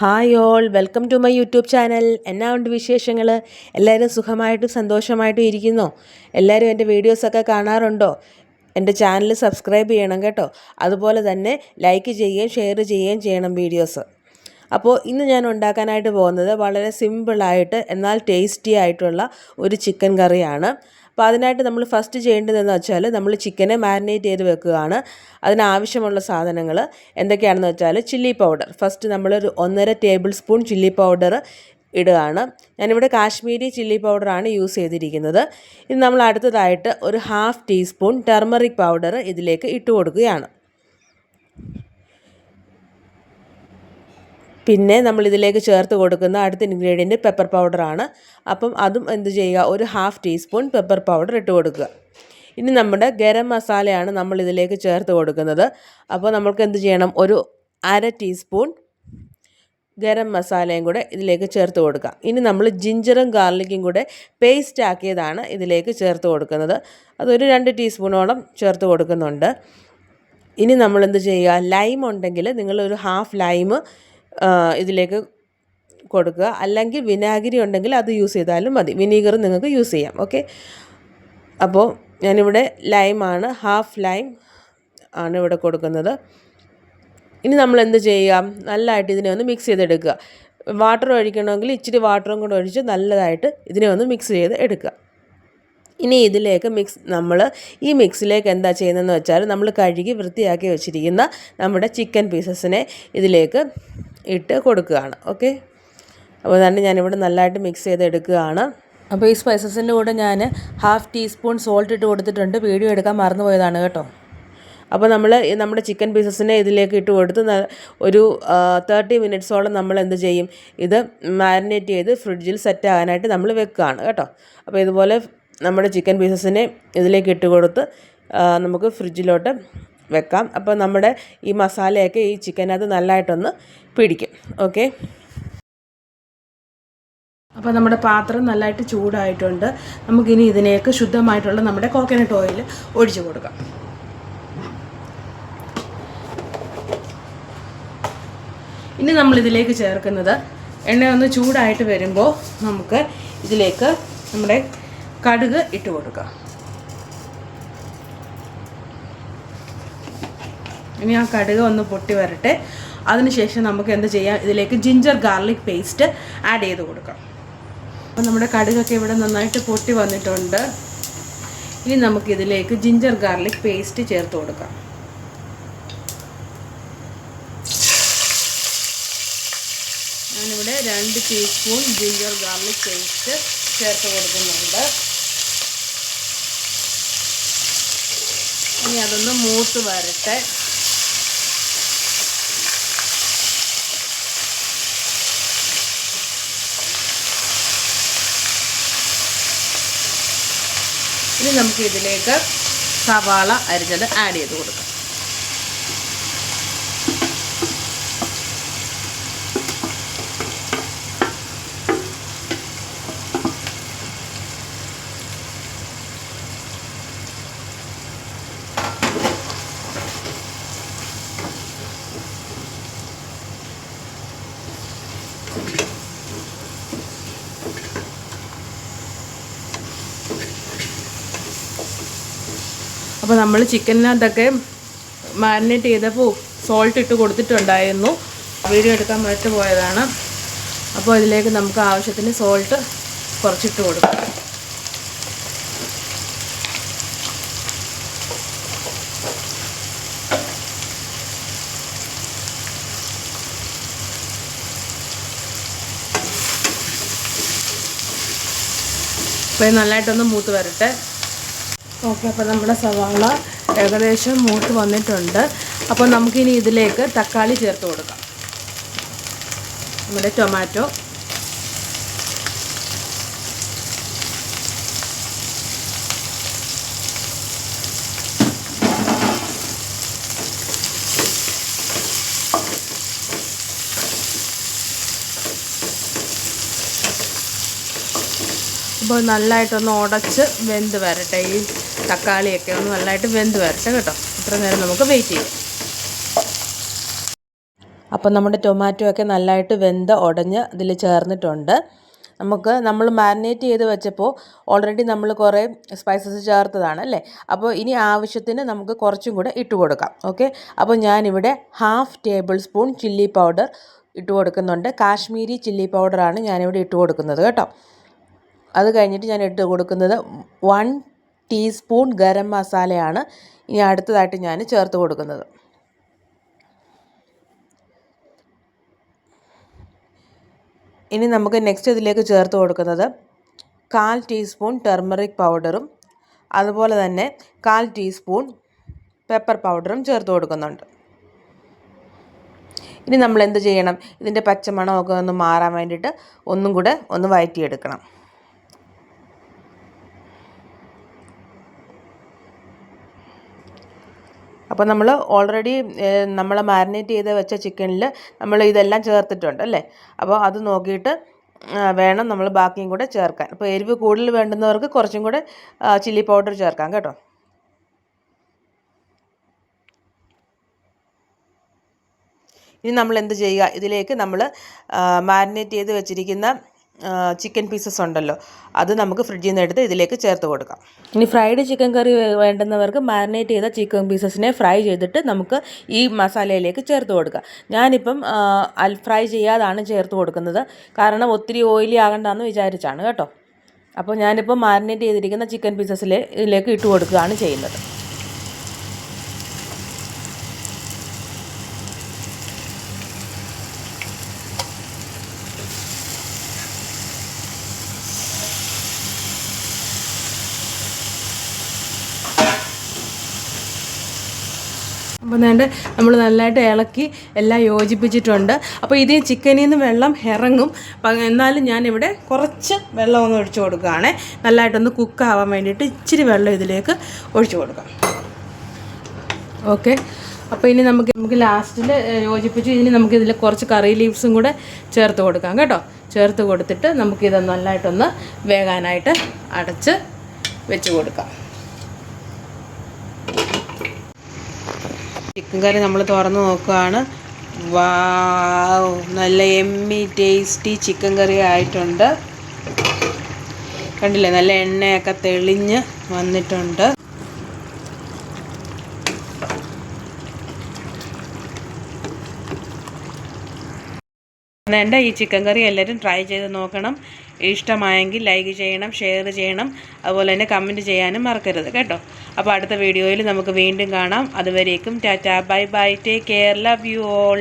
Hi all. Welcome to my YouTube channel. എന്നാ ഉണ്ട് വിശേഷങ്ങൾ എല്ലാവരും സുഖമായിട്ടും സന്തോഷമായിട്ടും ഇരിക്കുന്നോ. എല്ലാവരും എന്റെ വീഡിയോസൊക്കെ കാണാറുണ്ടോ? എന്റെ ചാനൽ സബ്സ്ക്രൈബ് ചെയ്യണം കേട്ടോ. അതുപോലെ തന്നെ ലൈക്ക് ചെയ്യുകയും ഷെയർ ചെയ്യുകയും ചെയ്യണം വീഡിയോസ്. അപ്പോൾ ഇന്ന് ഞാൻ ഉണ്ടാക്കാനായിട്ട് പോകുന്നത് വളരെ സിമ്പിളായിട്ട് എന്നാൽ ടേസ്റ്റി ആയിട്ടുള്ള ഒരു ചിക്കൻ കറിയാണ്. അപ്പോൾ അതിനായിട്ട് നമ്മൾ ഫസ്റ്റ് ചെയ്യേണ്ടതെന്ന് വെച്ചാൽ നമ്മൾ ചിക്കനെ മാരിനേറ്റ് ചെയ്ത് വെക്കുകയാണ്. അതിനാവശ്യമുള്ള സാധനങ്ങൾ എന്തൊക്കെയാണെന്ന് വെച്ചാൽ ചില്ലി പൗഡർ ഫസ്റ്റ് നമ്മൾ നമ്മളൊരു ഒന്നര ടേബിൾ സ്പൂൺ ചില്ലി പൗഡർ ഇടുകയാണ്. ഞാനിവിടെ കാശ്മീരി ചില്ലി പൗഡറാണ് യൂസ് ചെയ്തിരിക്കുന്നത്. ഇത് നമ്മൾ അടുത്തതായിട്ട് ഒരു ഹാഫ് ടീസ്പൂൺ ടെർമറിക് പൗഡർ ഇതിലേക്ക് ഇട്ട് കൊടുക്കുകയാണ്. പിന്നെ നമ്മൾ ഇതിലേക്ക് ചേർത്ത് കൊടുക്കുന്ന അടുത്ത ഇൻഗ്രീഡിയന്റ് പെപ്പർ പൗഡറാണ് അപ്പം അതും എന്ത് ചെയ്യുക ഒരു ഹാഫ് ടീസ്പൂൺ പെപ്പർ പൗഡർ ഇട്ട് കൊടുക്കുക. ഇനി നമ്മുടെ ഗരം മസാലയാണ് നമ്മൾ ഇതിലേക്ക് ചേർത്ത് കൊടുക്കുന്നത്. അപ്പോൾ നമ്മൾക്ക് എന്ത് ചെയ്യണം ഒരു അര ടീസ്പൂൺ ഗരം മസാലയും കൂടെ ഇതിലേക്ക് ചേർത്ത് കൊടുക്കുക. ഇനി നമ്മൾ ജിഞ്ചറും ഗാർലിക്കും കൂടെ പേസ്റ്റ് ആക്കിയതാണ് ഇതിലേക്ക് ചേർത്ത് കൊടുക്കുന്നത്. അതൊരു രണ്ട് ടീസ്പൂണോളം ചേർത്ത് കൊടുക്കുന്നുണ്ട്. ഇനി നമ്മൾ എന്ത് ചെയ്യുക ലൈം ഉണ്ടെങ്കിൽ നിങ്ങളൊരു ഹാഫ് ലൈം ഇതിലേക്ക് കൊടുക്കുക. അല്ലെങ്കിൽ വിനാഗിരി ഉണ്ടെങ്കിൽ അത് യൂസ് ചെയ്താലും മതി. വിനീഗർ നിങ്ങൾക്ക് യൂസ് ചെയ്യാം. ഓക്കെ? അപ്പോൾ ഞാനിവിടെ ലൈമാണ് ഹാഫ് ലൈം ആണ് ഇവിടെ കൊടുക്കുന്നത്. ഇനി നമ്മൾ എന്ത് ചെയ്യാം? നല്ലതായിട്ട് ഇതിനെ ഒന്ന് മിക്സ് ചെയ്തെടുക്കുക. വാട്ടർ ഒഴിക്കണമെങ്കിൽ ഇച്ചിരി വാട്ടറും കൂടെ ഒഴിച്ച് നല്ലതായിട്ട് ഇതിനെ ഒന്ന് മിക്സ് ചെയ്ത് എടുക്കുക. ഇനി ഇതിലേക്ക് മിക്സ് നമ്മൾ ഈ മിക്സിലേക്ക് എന്താ ചെയ്യുന്നതെന്ന് വെച്ചാൽ നമ്മൾ കഴുകി വൃത്തിയാക്കി വെച്ചിരിക്കുന്ന നമ്മുടെ ചിക്കൻ പീസസിനെ ഇതിലേക്ക് ഇട്ട് കൊടുക്കുകയാണ് ഓക്കെ അപ്പോൾ തന്നെ ഞാനിവിടെ നല്ലതായിട്ട് മിക്സ് ചെയ്തെടുക്കുകയാണ്. അപ്പോൾ ഈ സ്പൈസസിന്റെ കൂടെ ഞാൻ ഹാഫ് ടീസ്പൂൺ സോൾട്ട് ഇട്ട് കൊടുത്തിട്ടുണ്ട്. വീഡിയോ എടുക്കാൻ മറന്നു പോയതാണ് കേട്ടോ. അപ്പോൾ നമ്മൾ നമ്മുടെ ചിക്കൻ പീസസിനെ ഇതിലേക്ക് ഇട്ട് കൊടുത്ത് ഒരു തേർട്ടി മിനിറ്റ്സോളം നമ്മൾ എന്ത് ചെയ്യും? ഇത് മാരിനേറ്റ് ചെയ്ത് ഫ്രിഡ്ജിൽ സെറ്റ് ആകാനായിട്ട് നമ്മൾ വെക്കുകയാണ് കേട്ടോ. അപ്പോൾ ഇതുപോലെ നമ്മുടെ ചിക്കൻ പീസസിനെ ഇതിലേക്ക് ഇട്ട് കൊടുത്ത് നമുക്ക് ഫ്രിഡ്ജിലോട്ട് വെക്കാം. അപ്പോൾ നമ്മുടെ ഈ മസാലയൊക്കെ ഈ ചിക്കനകത്ത് നല്ലതായിട്ടൊന്ന് പിടിക്കും. ഓക്കെ അപ്പോൾ നമ്മുടെ പാത്രം നല്ലതായിട്ട് ചൂടായിട്ടുണ്ട്. നമുക്കിനി ഇതിലേക്ക് ശുദ്ധമായിട്ടുള്ള നമ്മുടെ കോക്കനട്ട് ഓയിൽ ഒഴിച്ചു കൊടുക്കാം. ഇനി നമ്മൾ ഇതിലേക്ക് ചേർക്കുന്നത് എണ്ണ ഒന്ന് ചൂടായിട്ട് വരുമ്പോൾ നമുക്ക് ഇതിലേക്ക് നമ്മുടെ കടുക് ഇട്ട് കൊടുക്കാം. ഇനി ആ കടുക് ഒന്ന് പൊട്ടി വരട്ടെ. അതിനുശേഷം നമുക്ക് എന്ത് ചെയ്യാം? ഇതിലേക്ക് ജിഞ്ചർ ഗാർലിക് പേസ്റ്റ് ആഡ് ചെയ്ത് കൊടുക്കാം. അപ്പോൾ നമ്മുടെ കടുകൊക്കെ ഇവിടെ നന്നായിട്ട് പൊട്ടി വന്നിട്ടുണ്ട്. ഇനി നമുക്ക് ഇതിലേക്ക് ജിഞ്ചർ ഗാർലിക് പേസ്റ്റ് ചേർത്ത് കൊടുക്കാം. ഞാനിവിടെ രണ്ട് ടീസ്പൂൺ ജിഞ്ചർ ഗാർലിക് പേസ്റ്റ് ചേർത്ത് കൊടുക്കുന്നുണ്ട്. ഇനി അതൊന്ന് മൂത്ത് വരട്ടെ. ഇനി നമുക്ക് ഇതിലേക്ക് സവാള അരിഞ്ഞത് ആഡ് ചെയ്ത് കൊടുക്കാം. അപ്പോൾ നമ്മൾ ചിക്കനകത്തൊക്കെ മാരിനേറ്റ് ചെയ്തപ്പോൾ സോൾട്ട് ഇട്ട് കൊടുത്തിട്ടുണ്ടായിരുന്നു. വീഡിയോ എടുക്കാൻ മറ്റു പോയതാണ്. അപ്പോൾ അതിലേക്ക് നമുക്ക് ആവശ്യത്തിന് സോൾട്ട് കുറച്ചിട്ട് കൊടുക്കാം. അപ്പോൾ നല്ലതായിട്ടൊന്ന് മൂത്ത് വരട്ടെ. ഓക്കെ അപ്പോൾ നമ്മുടെ സവാള ഏകദേശം മൂത്ത് വന്നിട്ടുണ്ട്. അപ്പോൾ നമുക്കിനി ഇതിലേക്ക് തക്കാളി ചേർത്ത് കൊടുക്കാം. നമ്മുടെ ടൊമാറ്റോ. അപ്പോൾ നല്ലതായിട്ടൊന്ന് ഉടച്ച് വെന്ത് വരട്ടെ. ഈ തക്കാളിയൊക്കെ ഒന്ന് നല്ലതായിട്ട് വെന്ത് വരട്ടെ കേട്ടോ. ഇത്ര നേരം നമുക്ക് വെയിറ്റ് ചെയ്യാം. അപ്പം നമ്മുടെ ടൊമാറ്റോ ഒക്കെ നല്ലതായിട്ട് വെന്ത് ഉടഞ്ഞ് ഇതിൽ ചേർന്നിട്ടുണ്ട്. നമുക്ക് നമ്മൾ മാരിനേറ്റ് ചെയ്ത് വെച്ചപ്പോൾ ഓൾറെഡി നമ്മൾ കുറേ സ്പൈസസ് ചേർത്തതാണ് അല്ലേ? അപ്പോൾ ഇനി ആവശ്യത്തിന് നമുക്ക് കുറച്ചും കൂടെ ഇട്ട് കൊടുക്കാം. ഓക്കെ? അപ്പോൾ ഞാനിവിടെ half tablespoon chilli powder ഇട്ട് കൊടുക്കുന്നുണ്ട്. കാശ്മീരി ചില്ലി പൗഡറാണ് ഞാനിവിടെ ഇട്ട് കൊടുക്കുന്നത് കേട്ടോ. അത് കഴിഞ്ഞിട്ട് ഞാൻ ഇട്ട് കൊടുക്കുന്നത് വൺ ടീസ്പൂൺ ഗരം മസാലയാണ് ഇനി അടുത്തതായിട്ട് ഞാൻ ചേർത്ത് കൊടുക്കുന്നത്. ഇനി നമുക്ക് നെക്സ്റ്റ് ഇതിലേക്ക് ചേർത്ത് കൊടുക്കുന്നത് കാൽ ടീസ്പൂൺ ടെർമറിക് പൗഡറും അതുപോലെ തന്നെ കാൽ ടീസ്പൂൺ പെപ്പർ പൗഡറും ചേർത്ത് കൊടുക്കുന്നുണ്ട്. ഇനി നമ്മൾ എന്ത് ചെയ്യണം? ഇതിന്റെ പച്ചമണമൊക്കെ ഒന്ന് മാറാൻ വേണ്ടിയിട്ട് ഒന്നും കൂടെ ഒന്ന് വഴറ്റിയെടുക്കണം അപ്പോൾ നമ്മൾ ഓൾറെഡി നമ്മൾ മാരിനേറ്റ് ചെയ്ത് വെച്ച ചിക്കനിൽ നമ്മൾ ഇതെല്ലാം ചേർത്തിട്ടുണ്ട് അല്ലേ? അപ്പോൾ അത് നോക്കിയിട്ട് വേണം നമ്മൾ ബാക്കിയും കൂടെ ചേർക്കാൻ. അപ്പോൾ എരിവ് കൂടുതൽ വേണ്ടുന്നവർക്ക് കുറച്ചും കൂടെ ചില്ലി പൗഡർ ചേർക്കാം കേട്ടോ. ഇനി നമ്മൾ എന്ത് ചെയ്യുക? ഇതിലേക്ക് നമ്മൾ മാരിനേറ്റ് ചെയ്ത് വെച്ചിരിക്കുന്ന ചിക്കൻ പീസസ് ഉണ്ടല്ലോ. അത് നമുക്ക് ഫ്രിഡ്ജിൽ നിന്ന് എടുത്ത് ഇതിലേക്ക് ചേർത്ത് കൊടുക്കാം. ഇനി ഫ്രൈഡ് ചിക്കൻ കറി വേണ്ടുന്നവർക്ക് മാരിനേറ്റ് ചെയ്ത ചിക്കൻ പീസസിനെ ഫ്രൈ ചെയ്തിട്ട് നമുക്ക് ഈ മസാലയിലേക്ക് ചേർത്ത് കൊടുക്കാം. ഞാനിപ്പം അൽ ഫ്രൈ ചെയ്യാതാണ് ചേർത്ത് കൊടുക്കുന്നത്. കാരണം ഒത്തിരി ഓയിലി ആകണ്ടെന്ന് വിചാരിച്ചാണ് കേട്ടോ. അപ്പോൾ ഞാനിപ്പോൾ മാരിനേറ്റ് ചെയ്തിരിക്കുന്ന ചിക്കൻ പീസസിലെ ഇതിലേക്ക് ഇട്ട് കൊടുക്കുകയാണ് ചെയ്യുന്നത്. അപ്പോൾ വേണ്ട നമ്മൾ നല്ലതായിട്ട് ഇളക്കി എല്ലാം യോജിപ്പിച്ചിട്ടുണ്ട്. അപ്പോൾ ഇത് ചിക്കനിൽ നിന്ന് വെള്ളം ഇറങ്ങും. എന്നാലും ഞാനിവിടെ കുറച്ച് വെള്ളം ഒന്ന് ഒഴിച്ചു കൊടുക്കുകയാണേ. നല്ലതായിട്ടൊന്ന് കുക്കാവാൻ വേണ്ടിയിട്ട് ഇച്ചിരി വെള്ളം ഇതിലേക്ക് ഒഴിച്ചു കൊടുക്കാം. ഓക്കെ. അപ്പോൾ ഇനി നമുക്ക് നമുക്ക് ലാസ്റ്റിൽ യോജിപ്പിച്ച് ഇനി നമുക്ക് ഇതിൽ കുറച്ച് കറി ലീവ്സും കൂടെ ചേർത്ത് കൊടുക്കാം കേട്ടോ. ചേർത്ത് കൊടുത്തിട്ട് നമുക്കിത് നല്ലതായിട്ടൊന്ന് വേകാനായിട്ട് അടച്ച് വെച്ച് കൊടുക്കാം. ചിക്കൻ കറി നമ്മൾ തുറന്ന് നോക്കുകയാണ്. വാവ് നല്ല എമ്മി ടേസ്റ്റി ചിക്കൻ കറി ആയിട്ടുണ്ട്. കണ്ടില്ലേ നല്ല എണ്ണയൊക്കെ തെളിഞ്ഞ് വന്നിട്ടുണ്ട്. വേണ്ട ഈ ചിക്കൻ കറി എല്ലാവരും ട്രൈ ചെയ്ത് നോക്കണം. ഇഷ്ടമായെങ്കിൽ ലൈക്ക് ചെയ്യണം ഷെയർ ചെയ്യണം. അതുപോലെ തന്നെ കമന്റ് ചെയ്യാനും മറക്കരുത് കേട്ടോ. അപ്പോൾ അടുത്ത വീഡിയോയിൽ നമുക്ക് വീണ്ടും കാണാം. അതുവരേക്കും tata bye bye take care love you all